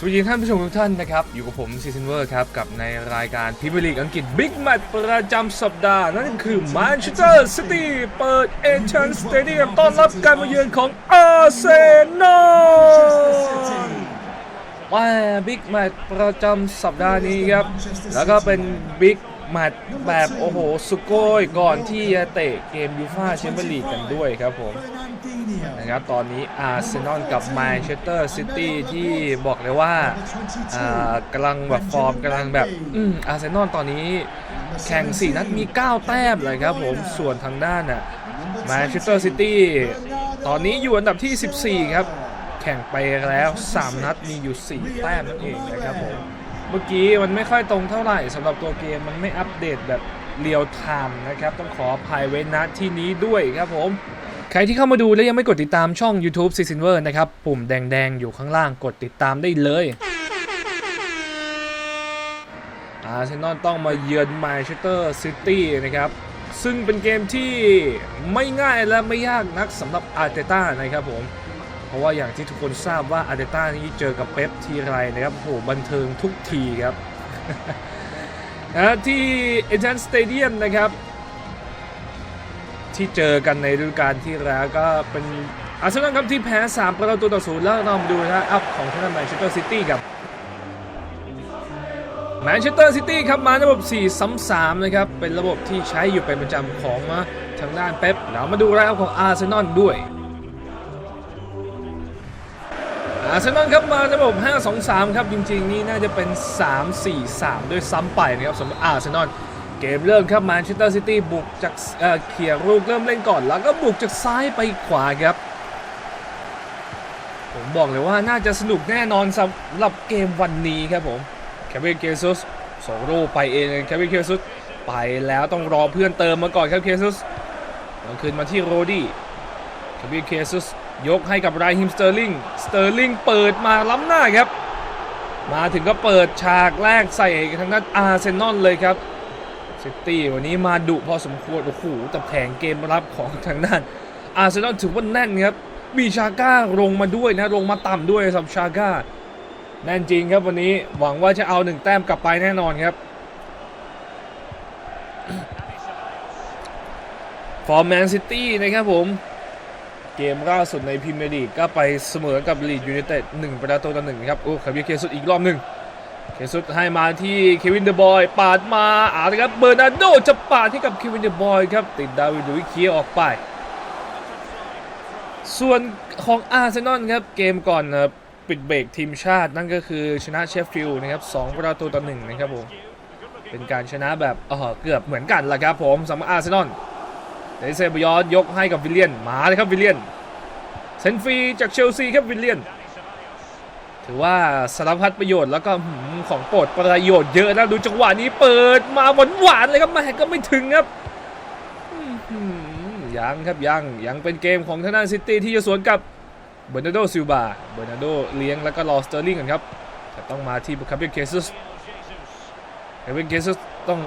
สวัสดีท่านผู้ชมทุกท่านนะครับ อยู่กับผมซีซันเวอร์ครับ กับในรายการพรีเมียร์ลีกอังกฤษบิ๊กแมตช์ประจำสัปดาห์ นั่นคือแมนเชสเตอร์ซิตี้เปิดเอเชนสเตเดียมต้อนรับการมาเยือนของอาร์เซนอลว่าบิ๊กแมตช์ประจำสัปดาห์นี้ครับ แล้วก็เป็นบิ๊ก มตช์แบบโอ้โห สุโกยก่อนที่จะเตะเกมยูฟ่าแชมเปี้ยนลีกกันด้วยครับผมนะครับตอนนี้อาร์เซนอลกับแมนเชสเตอร์ซิตี้ที่บอกเลยว่าอ่ากำลังแบบฟอร์มกำลังแบบอืมอาร์เซนอลตอนนี้แข่ง 4 นัดมี 9 แต้มเลยครับผมส่วนทางด้านน่ะแมนเชสเตอร์ซิตี้ตอนนี้อยู่อันดับที่ 14 ครับ แข่งไปแล้ว 3 นัดมีอยู่ 4 แต้มนั่นเองนะครับผม เมื่อกี้มันไม่ค่อยตรงเท่าไหร่สำหรับตัวเกมมันไม่อัปเดตแบบเรียลไทม์นะครับ ต้องขออภัยไว้ณที่นี้ด้วยครับผม ใครที่เข้ามาดูและยังไม่กดติดตามช่อง YouTube s i s i n v e r นะครับ ปุ่มแดงๆ อยู่ข้างล่างกดติดตามได้เลยอาร์เซนอลต้องมาเยือนแมนเชสเตอร์ซิตี้นะครับ ซึ่งเป็นเกมที่ไม่ง่ายและไม่ยากนักสำหรับอาร์เตต้านะครับผม เพราะว่าอย่างที่ทุกคนทราบว่าอาร์เตต้านี้เจอกับเป๊ปทีไรนะครับโอ้โหบันเทิงทุกทีครับนะที่เอเจนต์สเตเดียมนะครับ ที่เจอกันในฤดูกาลที่แล้วก็เป็นอาร์เซนอลครับที่แพ้ 3 ประตูต่อศูนย์แล้วเรามาดูนะอัพของทางด้านแมนเชสเตอร์ซิตี้กับแมนเชสเตอร์ซิตี้ครับมาในระบบ4ซ้ำๆนะครับ เป็นระบบที่ใช้อยู่เป็นประจำของทางด้านเป๊ปเรามาดูแล้วของอาร์เซนอลด้วย อาร์เซนอลครับมาระบบ 5-2-3 ครับ จริง ๆ นี่น่าจะเป็น 3-4-3 ด้วยซ้ำไปนะครับสำหรับอาร์เซนอลเกมเริ่มครับแมนเชสเตอร์ซิตี้บุกจากเอ่อเขี่ยลูกเริ่มเล่นก่อน แล้วก็บุกจากซ้ายไปขวาครับ ผมบอกเลยว่าน่าจะสนุกแน่นอนสำหรับเกมวันนี้ครับผมแควินเกซุสส่งลูกไปเองแควินเกซุสไปแล้วต้องรอเพื่อนเติมมาก่อนครับเคซุสต้องคืนมาที่โรดี้แคาบิเคซุส ยกให้กับไรฮิมสเตอร์ลิง สเตอร์ลิงเปิดมาล้ำหน้าครับ มาถึงก็เปิดฉากแรกใส่ทางด้านอาร์เซนอลเลยครับซิตี้วันนี้มาดุพอสมควร โอ้โหแต่แผงเกมรับของทางด้านอาร์เซนอลถือว่าแน่นครับ มีชาก้าลงมาด้วยนะ ลงมาต่ำด้วยสำหรับชาก้า แน่นจริงครับวันนี้หวังว่าจะเอาหนึ่งแต้มกลับไปแน่นอนครับฟอร์แมนซิตี้นะครับผม เกมล่าสุดในพรีเมียร์ลีกก็ไปเสมอกับลีดยูไนเต็ดหนึ่งประตูต่อหนึ่งครับ โอ้คาบิเคซุสอีกรอบหนึ่งเคซุสให้มาที่เควินเดอะบอยปาดมาอาละครับเบอร์นาร์โดจะปาดให้กับเควินเดอะบอยครับ ติดดาวิดลุยเคียออกไป ส่วนของอาร์เซนอลครับ เกมก่อนปิดเบรกทีมชาตินั่นก็คือชนะเชฟฟิลด์นะครับสองประตูต่อหนึ่งนะครับผมเป็นการชนะแบบเออเกือบเหมือนกันแหละครับผมสำหรับอาร์เซนอล เดซเซบยอนยกให้กับวิลเลียนมาเลยครับวิลเลียนเซนฟรีจากเชลซีครับวิลเลียน ถือว่าสารพัดประโยชน์แล้วก็ของโปรดประโยชน์เยอะนะดูจังหวะนี้เปิดมาหวานๆเลยครับแม่ก็ไม่ถึงครับยังครับยังยังเป็นเกมของทางด้านซิตี้ที่จะสวนกับเบอร์นาร์โดซิลบาเบอร์นาร์โดเลี้ยงแล้วก็รอสเตอร์ลิงกันครับจะต้องมาที่บุคาเบเคซุสเควินเคซุสต้อง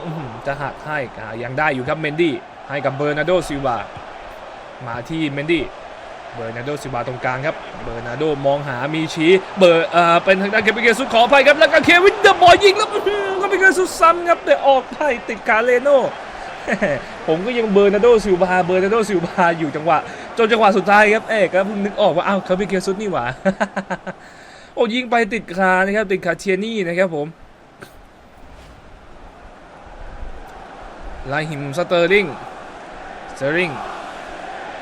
จะหักให้ยังได้อยู่ครับเมนดี้ ให้กับเบอร์นาร์โดซิวามาที่เมนดี้เบอร์นาร์โดซิวาตรงกลางครับ เบอร์นาร์โดมองหามีชี้เบอร์เอ่อเป็นทางด้านเควิเกซุสขออภัยครับ แล้วก็เควินเดอะบอยยิงแล้วอื้อหือเควินเกซุสซ้ำครับแต่ออกได้ติดคาเลโนผมก็ยังเบอร์นาร์โดซิลวาเบอร์นาร์โดซิลวาอยู่จังหวะ จนจังหวะสุดท้ายครับเอกก็เพิ่งนึกออกว่าอ้าวเควินเกซุสนี่หว่าโอ้ยิงไปติดคานะครับติดคาเทียนี่นะครับผมไลหิมสเตอร์ลิง สเตอร์ลิง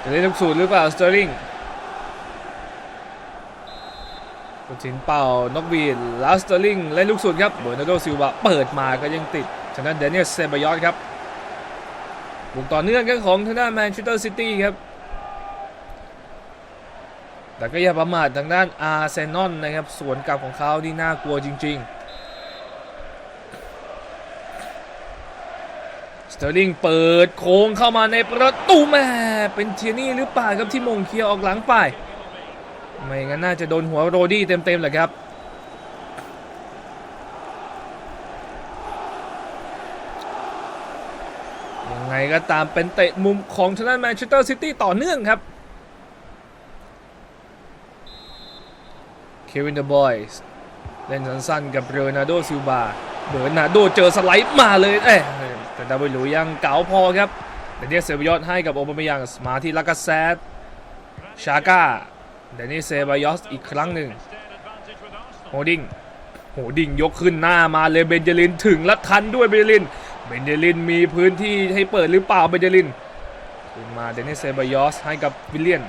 จะได้ลูกสูตรหรือเปล่าสเตอร์ลิงผู้สินเป่านกบีนล้วสเตอร์ลิงเล่นลูกสูตรครับเบอร์นาร์โดซิลวาเปิดมาก็ยังติดทางด้นเดนเนียลเซบายอสครับบุกต่อเนื่องกันของทางด้านแมนเชสเตอร์ซิตี้ครับแต่ก็อย่าประมาททางด้านอาร์เซนอลนะครับสวนกลับของเขาที่น่ากลัวจริง ๆ เตอร์ลิงเปิดโค้งเข้ามาในประตูแม่เป็นเทียนี่หรือเปล่าครับที่มงเคลียออกหลังไป ไม่งั้นน่าจะโดนหัวโรดี้เต็มๆแหละครับยังไงก็ตามเป็นเตะมุมของทางด้านแมนเชสเตอร์ซิตี้ต่อเนื่องครับเควินเดอะบอยส์เล่นสั้นๆกับเบอร์นาโดซิลบาเบอร์นาร์โดเจอสไลด์มาเลยเอ๊ะ แต่ดาวิดลุยยังเก๋าพอครับเดนนิสเซบายอสให้กับโอบาเมยังมาที่ลากาเซตชาก้าเดนนิสเซบายอสอีกครั้งหนึ่งโฮดิงโฮดิงยกขึ้นหน้ามาเลยเบนเจลินถึงและทันด้วยเบนเจลิน เบนเจลินมีพื้นที่ให้เปิดหรือเปล่าเบนเจลินขึ้นมาเดนิสเซบายอสให้กับวิลเลียน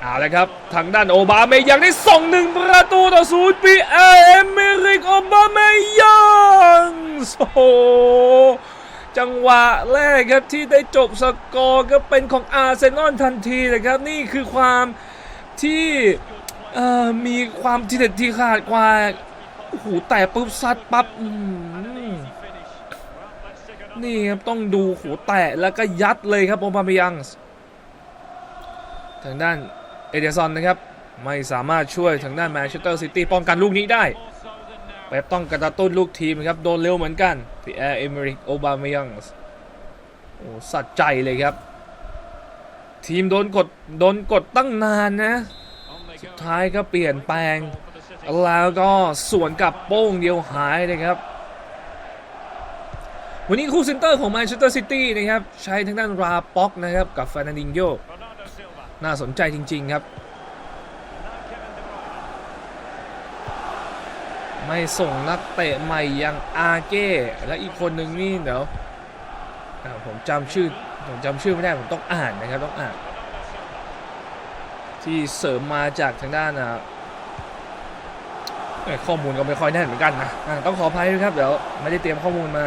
เอาละครับ ทางด้านโอบาเมยังได้ส่งหนึ่งประตูต่อศูนย์ปีเอเมริกโอบาเมยังโอ้ จังหวะแรกครับที่ได้จบสกอร์ก็เป็นของอาร์เซนอลทันทีเลยครับ นี่คือความที่มีความทีเด็ดที่ขาดกว่าโอ้โหแต่ปุ๊บซัดปั๊บนี่ครับต้องดูหูแตะแล้วก็ยัดเลยครับโอบาเมยังทางด้านเอเดซอนนะครับ ไม่สามารถช่วยทางด้านแมนเชสเตอร์ซิตี้ป้องกันลูกนี้ได้ เป๊ปต้องกระตุ้นลูกทีมครับ โดนเร็วเหมือนกันพี่แอร์เอเมริกโอบาเมยังโอ้สัดใจเลยครับ ทีมโดนกด โดนกดตั้งนานนะ สุดท้ายก็เปลี่ยนแปลง แล้วก็สวนกลับโป้งเดียวหายเลยครับ วันนี้คู่เซนเตอร์ของแมนเชสเตอร์ซิตี้นะครับ ใช้ทางด้านราป็อกนะครับ กับฟานาดินโยน่าสนใจจริง ๆ ครับ ไม่ส่งนักเตะใหม่อย่างอาเก้และอีกคนหนึ่งนี่เดี๋ยวผมจำชื่อผมจำชื่อไม่ได้ผมต้องอ่านนะครับต้องอ่าน ที่เสริมมาจากทางด้านอะข้อมูลก็ไม่ค่อยแน่นเหมือนกันนะต้องขออภัยด้วยครับเดี๋ยวไม่ได้เตรียมข้อมูลมา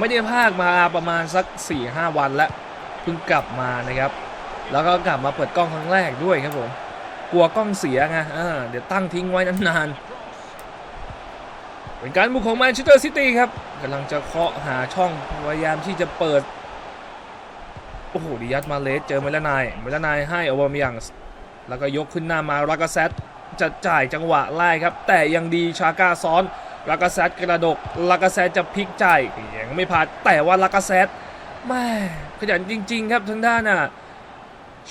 ไม่ได้พากมาประมาณสัก 4-5 วันแล้วเพิ่งกลับมานะครับ แล้วก็กลับมาเปิดกล้องครั้งแรกด้วยครับผมกลัวกล้องเสียไงเดี๋ยวตั้งทิ้งไว้นานๆ เป็นการบุกของแมนเชสเตอร์ซิตี้ครับกำลังจะเคาะหาช่องพยายามที่จะเปิด โอ้โหดิยัตมาเลสเจอเมลานายเมลานายให้อวามิยังแล้วก็ยกขึ้นหน้ามารากาเซตจะจ่ายจังหวะไล่ครับ แต่ยังดีชาก้าซ้อนลากาเซตกระดกลากาเซตจะพลิกใจยังไม่ผ่านแต่ว่าลากาเซตแม่ขยันจริง ๆ ครับทางด้านน่ะ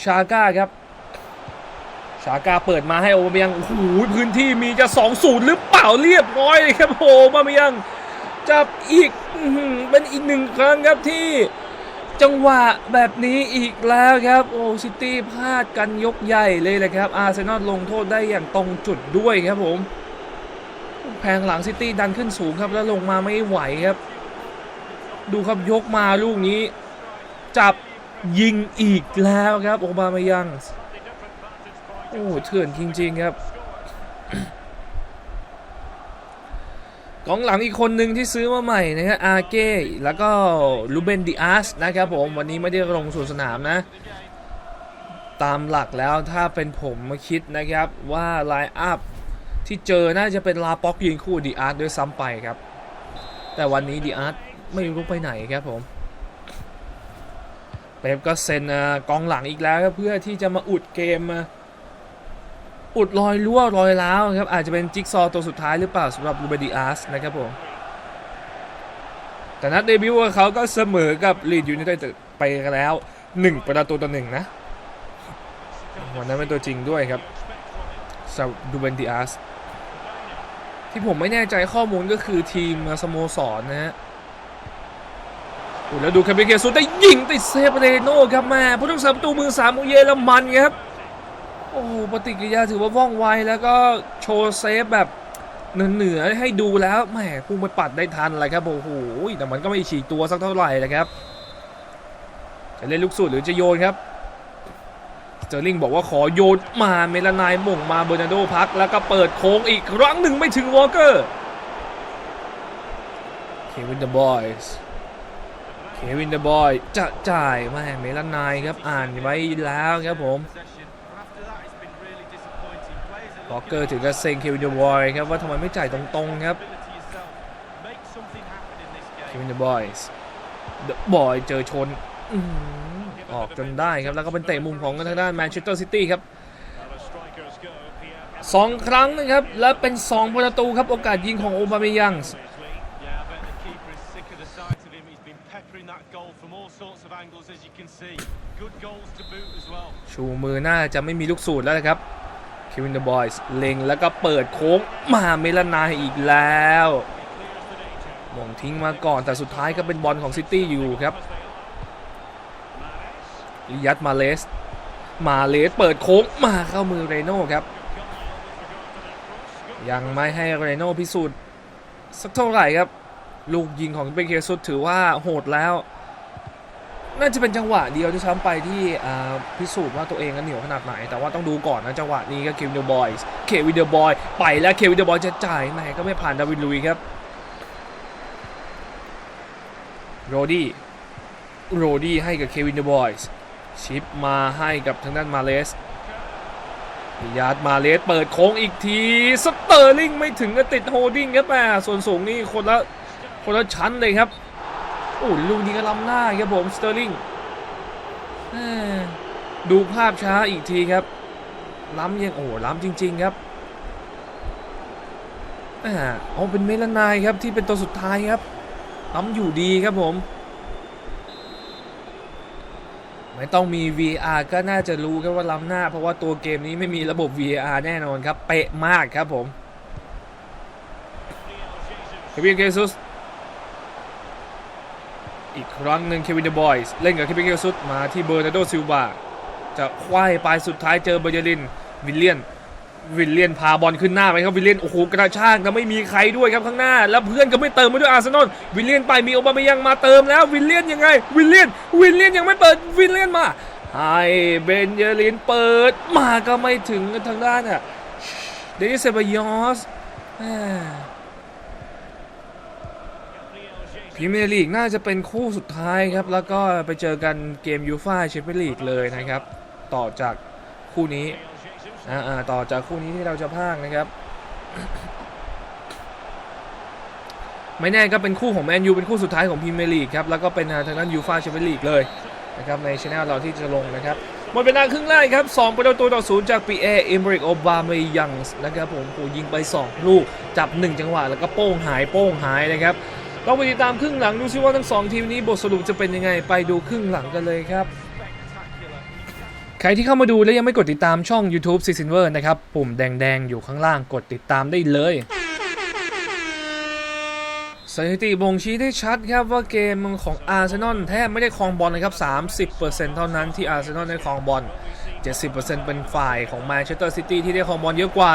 ชาก้าครับ ชากาเปิดมาให้โอมายังโอ้โหพื้นที่มีจะ2 0หรือเปล่าเรียบร้อยเลยครับโอมายังจับอีกเป็นอีกหนึ่งครั้งครับที่จังหวะแบบนี้อีกแล้วครับโอ้ซิตี้พลาดกันยกใหญ่เลยแหละครับอาร์เซนอลลงโทษได้อย่างตรงจุดด้วยครับผม แพงหลังซิตี้ดันขึ้นสูงครับแล้วลงมาไม่ไหวครับ ดูครับยกมาลูกนี้ จับยิงอีกแล้วครับโอบามายัง อ้เถื่อนจริง ๆ ครับกองหลังอีกคนหนึ่งที่ซื้อมาใหม่นะฮะอาเก้แล้วก็ลูเบนดิอาสนะครับผมวันนี้ไม่ได้ลงสู่สนามนะ ตามหลักแล้วถ้าเป็นผมมาคิดนะครับว่าไลน์อัพที่เจอน่าจะเป็นลาป็อกยืนคู่ดิอาร์ด้วยซ้ำไปครับ แต่วันนี้ดิอาร์ไม่รู้ไปไหนครับผมเป๊ปก็เซ็นเอ่อกองหลังอีกแล้วเพื่อที่จะมาอุดเกมมา อุดรอยรั่วรอยร้าวครับอาจจะเป็นจิ๊กซอตัวสุดท้ายหรือเปล่าสำหรับลูเบดิอาสนะครับผมแต่นัดเดบิวต์ของเขาก็เสมอกับลีดยูไนเต็ดไปแล้ว 1 ประตูต่อหนึ่งนะวันนั้นเป็นตัวจริงด้วยครับสำหรับลูเบนดิอาสที่ผมไม่แน่ใจข้อมูลก็คือทีมสโมสรนะฮะแล้วดูคาเบเกซุได้ยิงติดเซฟเรโน่ครับแม่ผู้รักษาประตูมือสามของเยอรมันครับ โอ้โหปฏิกิริยาถือว่าว่องไวแล้วก็โชว์เซฟแบบเหนือๆให้ดูแล้วแหมพุ่งไปปัดได้ทันเลยครับโอ้โหแต่มันก็ไม่ฉีกตัวสักเท่าไหร่นะครับ จะเล่นลูกสุดหรือจะโยนครับเตอร์ลิงบอกว่าขอโยนมาเมลานายม่งมาเบอร์นาร์โดพัก แล้วก็เปิดโค้งอีกครั้งหนึ่งไม่ถึงวอลเกอร์เควินเดอะบอยส์เควินเดอะบอยจะจ่ายแม่เมลานายครับอ่านไว้แล้วครับผม บอกเกอร์ถึงกับเซ็งเควินเดอะบอยครับว่าทำไมไม่จ่ายตรงๆครับเควินเดอะบอยส์เดอะบอยเจอชนอื้อหือออกจนได้ครับ แล้วก็เป็นเตะมุมของทางด้านแมนเชสเตอร์ซิตี้ครับสองครั้งนะครับ และเป็น2ประตูครับ โอกาสยิงของโอบาเมยัง Yeah, I bet the keeper is sick of the sight of him. He's been peppering that goal from all sorts of angles, as you can see. Good goals to boot as well. ชูมือน่าจะไม่มีลูกสูตรแล้วนะครับเคิวินเดอะบอยส์เล็งแล้วก็เปิดโค้งมาเมลานาอีกแล้วมงทิ้งมาก่อนแต่สุดท้ายก็เป็นบอลของซิตี้อยู่ครับลิยัตมาเลส มาเลสเปิดโค้งมาเข้ามือเรโน่ครับ ยังไม่ให้เรโน่พิสูจน์สักเท่าไหร่ครับ ลูกยิงของเบเคซุสถือว่าโหดแล้ว น่าจะเป็นจังหวะเดียวที่ช้ำไปที่พิสูจน์ว่าตัวเองนั้นเหนียวขนาดไหน แต่ว่าต้องดูก่อนนะจังหวะนี้ก็เควินเดอร์บอยส์เควินเดอร์บอยไปแล้วเควินเดอร์บอยจะจ่ายแหมก็ไม่ผ่านดาวินลุยครับโรดี้โรดี้ให้กับเควินเดอร์บอยส์ชิปมาให้กับทางด้านมาเลสยาร์ดมาเลสเปิดโค้งอีกทีสเตอร์ลิงไม่ถึงกับติดโฮดดิ้งครับแหมส่วนสูงนี่คนละคนละชั้นเลยครับ โอ้ลูกนี้ก็ล้ำหน้าครับผมสเตอร์ลิงดูภาพช้าอีกทีครับ ล้ำยังโอ้ล้ำจริง ๆ ครับอ่าเอาเป็นเมลานายครับที่เป็นตัวสุดท้ายครับล้ำอยู่ดีครับผม ไม่ต้องมี VR ก็น่าจะรู้ครับว่าล้ำหน้า เพราะว่าตัวเกมนี้ไม่มีระบบ VR แน่นอนครับ เป๊ะมากครับผมเควินเกซุส อีกครั้งหนึ่งเควินเดอะบอยส์เล่นกับเควินเกซุสมาที่เบอร์นาร์โดซิลวาจะควายไปสุดท้ายเจอเบอร์เยลินวิลเลียนวิลเลียนพาบอลขึ้นหน้าไปครับวิลเลียนโอ้โหกระชากแต่ไม่มีใครด้วยครับข้างหน้า แล้วเพื่อนก็ไม่เติมมาด้วยอาร์เซนอลวิลเลียนไปมีโอบาเมยังมาเติมแล้ววิลเลียนยังไงวิลเลียนวิลเลียนยังไม่เปิดวิลเลียนมาให้เบนเยลินเปิดมาก็ไม่ถึงทางด้านอะเดนิสเซบายอสแหม่ พรีเมียร์ลีกน่าจะเป็นคู่สุดท้ายครับ แล้วก็ไปเจอกันเกมยูฟ่าแชมเปี้ยนลีกเลยนะครับ ต่อจากคู่นี้อ่าต่อจากคู่นี้ที่เราจะพากนะครับ ไม่แน่ก็เป็นคู่ของแมนยูเป็นคู่สุดท้ายของพรีเมียร์ลีกครับ แล้วก็เป็นทางด้านยูฟ่าแชมเปี้ยนลีกเลยนะครับในช anel เราที่จะลงนะครับหมดเป็นนาครึ่งแรกครับ2ประตูต่อศูนย์จากปีเอเอมบริกโอบาเมยังนะครับผมโอ้ยิงไป 2 ลูกจับ 1 จังหวะแล้วก็โป้งหายโป้งหายนะครับ เราไปติดตามครึ่งหลังดูซิว่าทั้งสองทีมนี้บทสรุปจะเป็นยังไงไปดูครึ่งหลังกันเลยครับใครที่เข้ามาดูและยังไม่กดติดตามช่อง YouTube c i l v e r นะครับ ปุ่มแดงๆ อยู่ข้างล่างกดติดตามได้เลย สถิติบ่งชี้ได้ชัดครับว่าเกมของอาร์เซนอลแทบไม่ได้ครองบอลนะครับ 30%เท่านั้นที่อาร์เซนอลได้ครองบอล 70%เป็นฝ่ายของแมนเชสเตอร์ซิตี้ที่ได้ครองบอลเยอะกว่า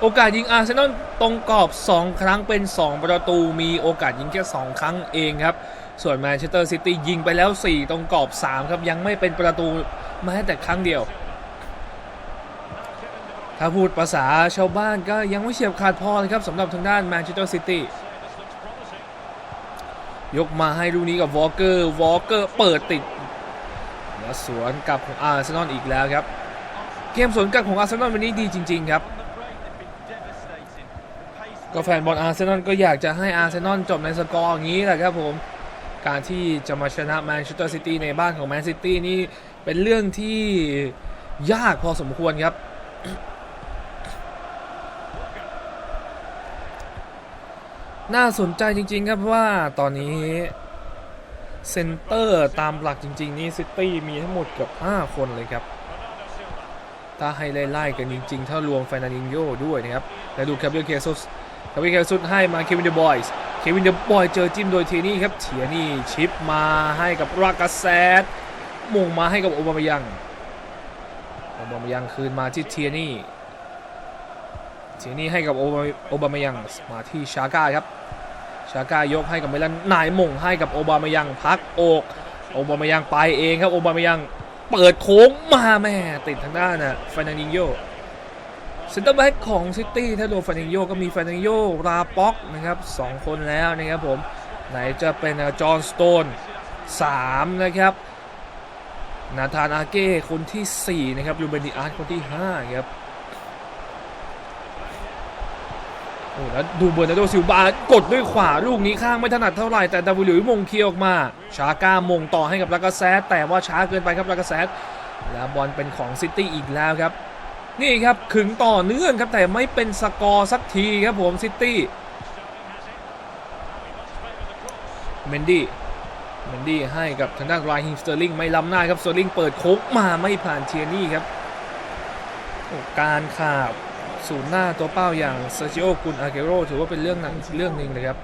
โอกาสยิงอาร์เซนอลตรงกรอบ 2 ครั้งเป็น 2 ประตูมีโอกาสยิงแค่ 2 ครั้งเองครับ ส่วนแมนเชสเตอร์ซิตี้ยิงไปแล้ว 4 ตรงกรอบ 3 ครับ ยังไม่เป็นประตูแม้แต่ครั้งเดียว ถ้าพูดภาษาชาวบ้านก็ยังไม่เฉียบขาดพอเลยครับสำหรับทางด้านแมนเชสเตอร์ซิตี้ยกมาให้ลูกนี้กับวอลเกอร์วอลเกอร์เปิดติดแล้วสวนกับของอาร์เซนอลอีกแล้วครับ เกมสวนกลับของอาร์เซนอลวันนี้ดีจริง ๆ ครับ ก็แฟนบอลอาร์เซนอลก็อยากจะให้อาร์เซนอลจบในสกอร์อย่างนี้แหละครับผม การที่จะมาชนะแมนเชสเตอร์ซิตี้ในบ้านของแมนซิตี้นี่เป็นเรื่องที่ยากพอสมควรครับน่าสนใจจริง ๆ ครับเพราะว่าตอนนี้ เซนเตอร์ตามหลักจริง ๆ นี่ซิตี้มีทั้งหมดเกือบ5 คนเลยครับ ถ้าให้ไล่ ๆ กันจริง ๆ ถ้ารวมแฟนานินโยด้วยนะครับ แล้วดูแคาเบรียลเคซุส คาเบรียลเคซุสให้มาเควินเดอะบอยส์เควินเดอะบอยเจอจิ้มโดยเทนี่ครับเทียนี่ชิปมาให้กับรากาเซตมงมาให้กับโอบามายังโอบามายังคืนมาที่เทียนี่เทียนี่ให้กับโอบาโอบามายังมาที่ชาก้าครับชาก้ายกให้กับเมลันนายมงให้กับโอบามายังพักอกโอบามายังไปเองครับโอบามายังเปิดโค้งมาแม่ติดทางด้านน่ะฟานานิโย เซนเตอร์แบ็กของซิตี้ถ้ารวมฟานิโยก็มีฟานิโยราป็อกนะครับสองคนแล้วนะครับผม ไหนจะเป็นจอห์นสโตน3นะครับนาธานอาเก้คนทีสี่4 นะครับลูเบนดิอาร์ตคนที่ 5 ครับโอ้แล้วดูเบอร์นาร์โดซิลบากดด้วยขวาลูกนี้ข้างไม่ถนัดเท่าไหร่ แต่ดาวิลุยมงเคียออกมา ชาก้ามงต่อให้กับลากาเซตแต่ว่าช้าเกินไปครับลากาเซตแล้วบอลเป็นของซิตี้อีกแล้วครับ นี่ครับขึงต่อเนื่องครับแต่ไม่เป็นสกอร์สักทีครับผมซิตี้เมนดี้เมนดี้ให้กับทางด้านไรฮิมสเตอร์ลิงไม่ล้ำหน้าครับสเตอร์ลิงเปิดโค้งมาไม่ผ่านเทียนี่ครับการขาบศูนย์หน้าตัวเป้าอย่างเซอร์จิโอกุนอาเกโรถือว่าเป็นเรื่องหนักเรื่องหนึ่งนะครับ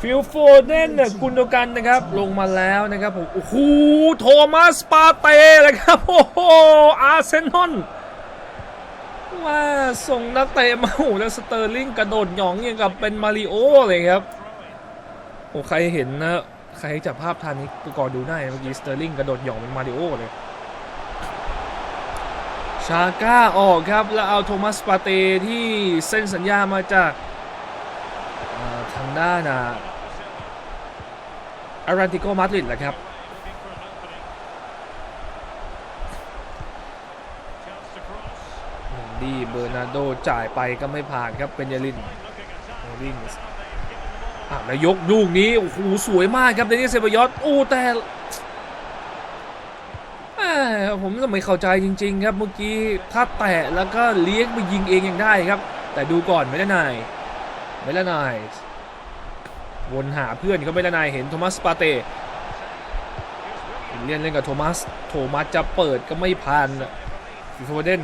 ฟิลโฟเดนเนี่ยกุนโดกันนะครับ ลงมาแล้วนะครับผมโอ้โหโทมัสปาเต้นะครับโอ้โหอาร์เซนอลว่าส่งนักเตะมาโอ้แล้วสเตอร์ลิงกระโดดหยองอย่างกับเป็นมาริโอเลยครับโอ้ใครเห็นนะใครจับภาพทันนี้ก่อนดูได้เมื่อกี้สเตอร์ลิงกระโดดหยองเป็นมาริโอเลยชาก้าออกครับแล้วเอาโทมัสปาเต้ที่เซ็นสัญญามาจาก ด้านอะอารันติโกมาดริดแหละครับดีเบอร์นาร์โดจ่ายไปก็ไม่ผ่านครับเป็นยาลินวิ่งอะแล้วยกลูกนี้ โอ้โห สวยมากครับเดนิสเซบายอสโอ้แต่แหม่ผมจะไม่เข้าใจจริง ๆ ครับเมื่อกี้ถ้าแตะแล้วก็เลี้ยงไปยิงเองยังได้ครับ แต่ดูก่อนไม่ได้นายเมลานาย วนหาเพื่อนก็เมลานายเห็นโทมัสปาเต้เล่นเล่นกับโทมัส โทมัสจะเปิดก็ไม่ผ่านฟิโฟเดน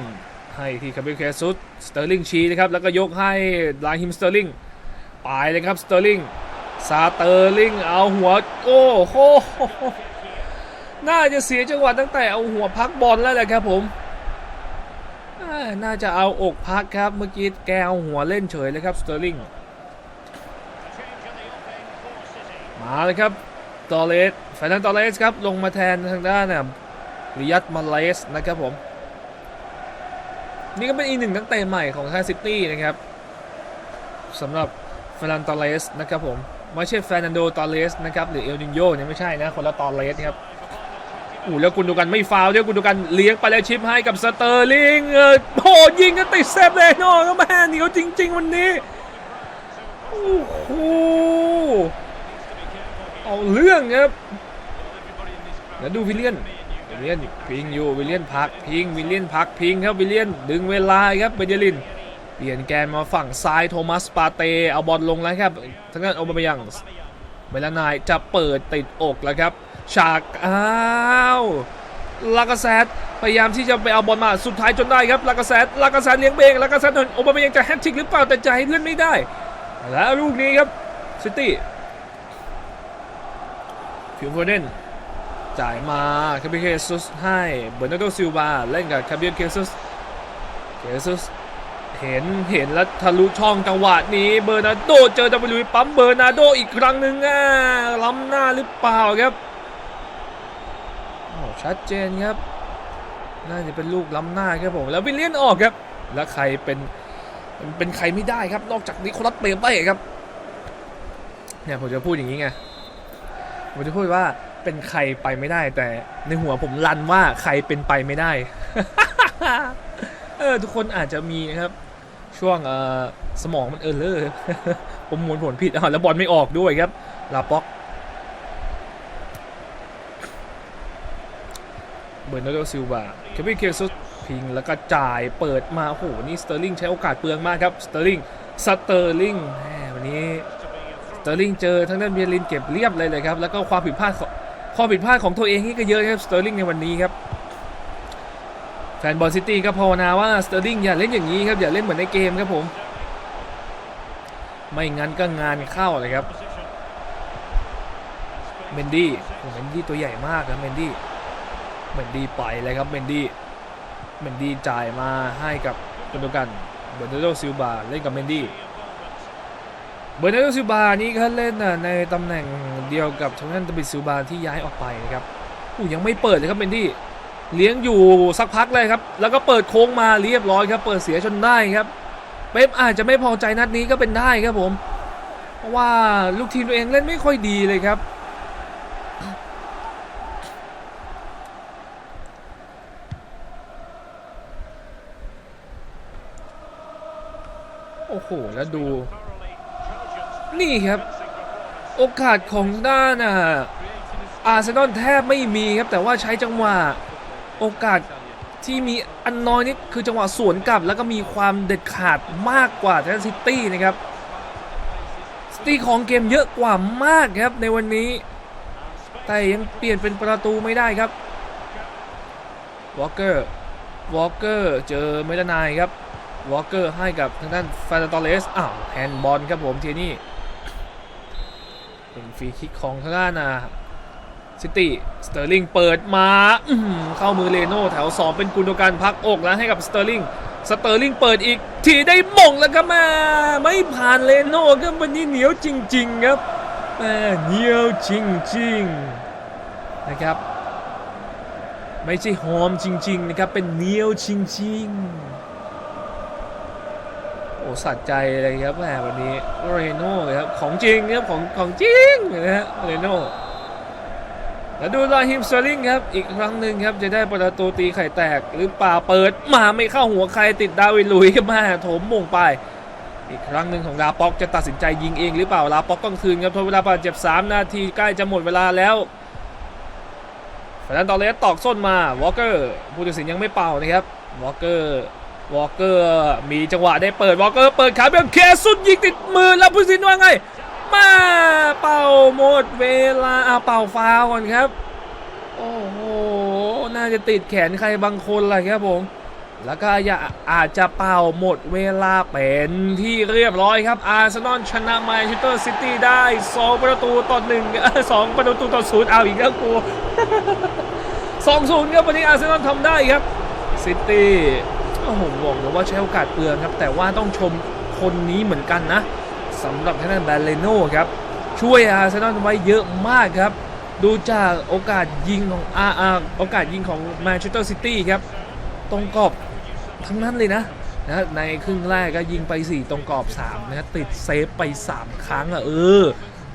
ให้ที่คาเบลเคซุสสเตอร์ลิงชี้นะครับ แล้วก็ยกให้ลาฮิมสเตอร์ลิงไปเลยครับสเตอร์ลิงซาเตอร์ลิงเอาหัวโอ้โหน่าจะเสียจังหวะตั้งแต่เอาหัวพักบอลแล้วแหละครับผมน่าจะเอาอกพักครับเมื่อกี้แกเอาหัวเล่นเฉยเลยครับสเตอร์ลิง มาเลยครับตอเลสแฟนันตอเลสครับลงมาแทนทางด้านนะริยัตมาเลสนะครับผม นี่ก็เป็นอีกหนึ่งนักเตะใหม่ของไทซิตี้นะครับสำหรับแฟนนันตอเลสนะครับผมไม่ใช่แฟนันโดตอเลสนะครับหรือเอลนินโยเนี่ยไม่ใช่นะคนละตอเลสครับอู้แล้วกุนดูกันไม่ฟาวล์ด้วยกุนดูกันเลี้ยงไปแล้วชิปให้กับสเตอร์ลิงเออโหยิงก็ติดเซฟเลยเนาะก็แม่เหนียวจริง ๆ วันนี้โอ้โห เอาเรื่องครับแล้วดูวิลเลียนวิลเลียนพิงอยู่วิลเลียนพักพิงวิลเลียนพักพิงครับวิลเลียนดึงเวลาครับเบเยลินเปลี่ยนแกนมาฝั่งซ้ายโทมัสปาเตเอาบอลลงแล้วครับทางด้านโอบามยังเบลานายจะเปิดติดอกแล้วครับฉากอ้าวลากาเซตพยายามที่จะไปเอาบอลมาสุดท้ายจนได้ครับลากาเซตลากาเซตเลี้ยงเบงลากาเซตโอบาเมยังจะแฮตทริกหรือเปล่าแต่ใจให้เลื่อนไม่ได้ แล้วลูกนี้ครับซิตี้ ฟิวโฟเดนจ่ายมาคาเบเคซุสให้เบอร์นาร์โดซิลวาเล่นกับคาเบียเคซุสเคซุสเห็นเห็นแล้วทะลุช่องจังหวะนี้เบอร์นาร์โดเจอดับเบิลยูปั๊มเบอร์นาร์โดอีกครั้งหนึ่งอะล้ำหน้าหรือเปล่าครับชัดเจนครับ น่าจะเป็นลูกล้ำหน้าครับผมแล้ววิลเลียนออกครับ แล้วใครเป็นเป็นใครไม่ได้ครับ นอกจากนิโคลัสเปเป้ครับเนี่ยผมจะพูดอย่างนี้ไง ผมจะพูดว่าเป็นใครไปไม่ได้ แต่ในหัวผมลันว่าใครเป็นไปไม่ได้ เออทุกคนอาจจะมีนะครับ ช่วงเออสมองมันเออเลอร์ผมมวนผลผิดอะแล้วบอลไม่ออกด้วยครับลาป็อกเบอร์นาร์โดซิลวาเควินเคซุสพิงแล้วก็จ่ายเปิดมาโอ้โหนี่สเตอร์ลิงใช้โอกาสเปลืองมากครับสเตอร์ลิงสเตอร์ลิงแหมวันนี้ เตอร์ลิงเจอทั้งด้านเบียรินเก็บเรียบเลยเลยครับ แล้วก็ความผิดพลาดของความผิดพลาดของตัวเองนี่ก็เยอะครับสเตอร์ลิงในวันนี้ครับแฟนบอลซิตี้ก็ภาวนาว่าสเตอร์ลิงอย่าเล่นอย่างนี้ครับอย่าเล่นเหมือนในเกมครับผม ไม่งั้นก็งานเข้าเลยครับเมนดี้เมนดี้ตัวใหญ่มากนะเมนดี้เมนดี้ไปเลยครับเมนดี้เมนดี้จ่ายมาให้กับกุนโดกันเบอร์นาร์โดซิลบาเล่นกับเมนดี้ เบอร์นาร์โดซิบานี่เขาเล่นในตำแหน่งเดียวกับทางด้นตบิดซิบาที่ย้ายออกไปนะครับอู้ยังไม่เปิดเลยครับเมนดี้เลี้ยงอยู่สักพักเลยครับ แล้วก็เปิดโค้งมาเรียบร้อยครับเปิดเสียจนได้ครับเป๊ปอาจจะไม่พอใจนัดนี้ก็เป็นได้ครับผม เพราะว่าลูกทีมตัวเองเล่นไม่ค่อยดีเลยครับโอ้โห แล้วดู นี่ครับ โอกาสของด้านอะอาร์เซนอลแทบไม่มีครับ แต่ว่าใช้จังหวะโอกาสที่มีอันน้อยนี่คือจังหวะสวนกลับ แล้วก็มีความเด็ดขาดมากกว่าแทนซิตี้นะครับซิตี้ของเกมเยอะกว่ามากครับในวันนี้ แต่ยังเปลี่ยนเป็นประตูไม่ได้ครับวอลเกอร์วอลเกอร์เจอเมดานายครับวอลเกอร์ให้กับทางด้านฟานตอเลสอ้าวแฮนด์บอลครับผมทีนี่ เป็นฟรีคิกของทางด้านอะซิตี้สเตอร์ลิงเปิดมาเข้ามือเลโน่แถว 2 เป็นกุนโดกันพักอกแล้วให้กับสเตอร์ลิงสเตอร์ลิงเปิดอีก ทีได้ม่งแล้วครับม่ไม่ผ่านเลโน่ครับวันนี้เหนียวจริง ๆ ครับเหนียวจริง ๆ นะครับ ไม่ใช่หอมจริง ๆ นะครับ เป็นเหนียวจริง ๆ โอ้สัตใจเลยครับแหมวันนี้เรโน่ครับของจริงครับของของจริงนะฮะเรโน่แล้วดูลาฮิมสเตอร์ลิงครับอีกครั้งหนึ่งครับจะได้ประตูตีไข่แตก หรือเปล่าเปิดมาไม่เข้าหัวใครติดดาวิลุยส์ครับแม่โถมมงไป อีกครั้งหนึ่งของลาป็อกจะตัดสินใจยิงเองหรือเปล่าลาป็อกต้องคืนครับทดเวลาบาดเจ็บ 3 นาทีใกล้จะหมดเวลาแล้วฟนันตอเลสตอกส้นมาวอลเกอร์ผู้ตัดสินยังไม่เป่านะครับวอลเกอร์ วอลเกอร์มีจังหวะได้เปิดวอลเกอร์เปิดขาเบลเคสุดยิงติดมือแล้วผู้สินว่าไง มาเป่าหมดเวลาอะเป่าฟาวก่อนครับ โอ้โห น่าจะติดแขนใครบางคนแหละครับผม แล้วก็อย่าอาจจะเป่าหมดเวลาเป็นที่เรียบร้อยครับ อาร์เซนอลชนะแมนเชสเตอร์ซิตี้ได้ 2 ประตูต่อหนึ่งสองประตูต่อศูนย์เอาอีกแล้วกูสองศูนย์ครับวันนี้อาร์เซนอลทำได้ครับซิตี้ โอ้โหบอกเลยว่าใช้โอกาสเปลืองครับ แต่ว่าต้องชมคนนี้เหมือนกันนะสำหรับทางด้านแบรเลโน่ครับ ช่วยอาร์เซนอลไว้เยอะมากครับ ดูจากโอกาสยิงของอาอาโอกาสยิงของแมนเชสเตอร์ซิตี้ครับ ตรงกรอบทั้งนั้นเลยนะนะในครึ่งแรกก็ยิงไป 4 ตรงกรอบ 3 นะติดเซฟไป 3 ครั้งอะเออ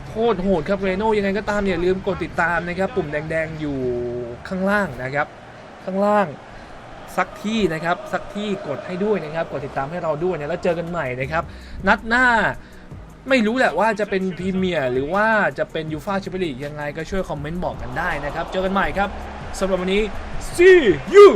โคตรโหดครับเรโน่ยังไงก็ตามอย่าลืมกดติดตามนะครับ ปุ่มแดง ๆ อยู่ข้างล่างนะครับ ข้างล่าง สักที่นะครับสักที่กดให้ด้วยนะครับ กดติดตามให้เราด้วยนะแล้วเจอกันใหม่นะครับ นัดหน้าไม่รู้แหละว่าจะเป็นพรีเมียร์หรือว่าจะเป็นยูฟาแชมเปี้ยนลีกยังไงก็ช่วยคอมเมนต์บอกกันได้นะครับ เจอกันใหม่ครับสำหรับวันนี้ see you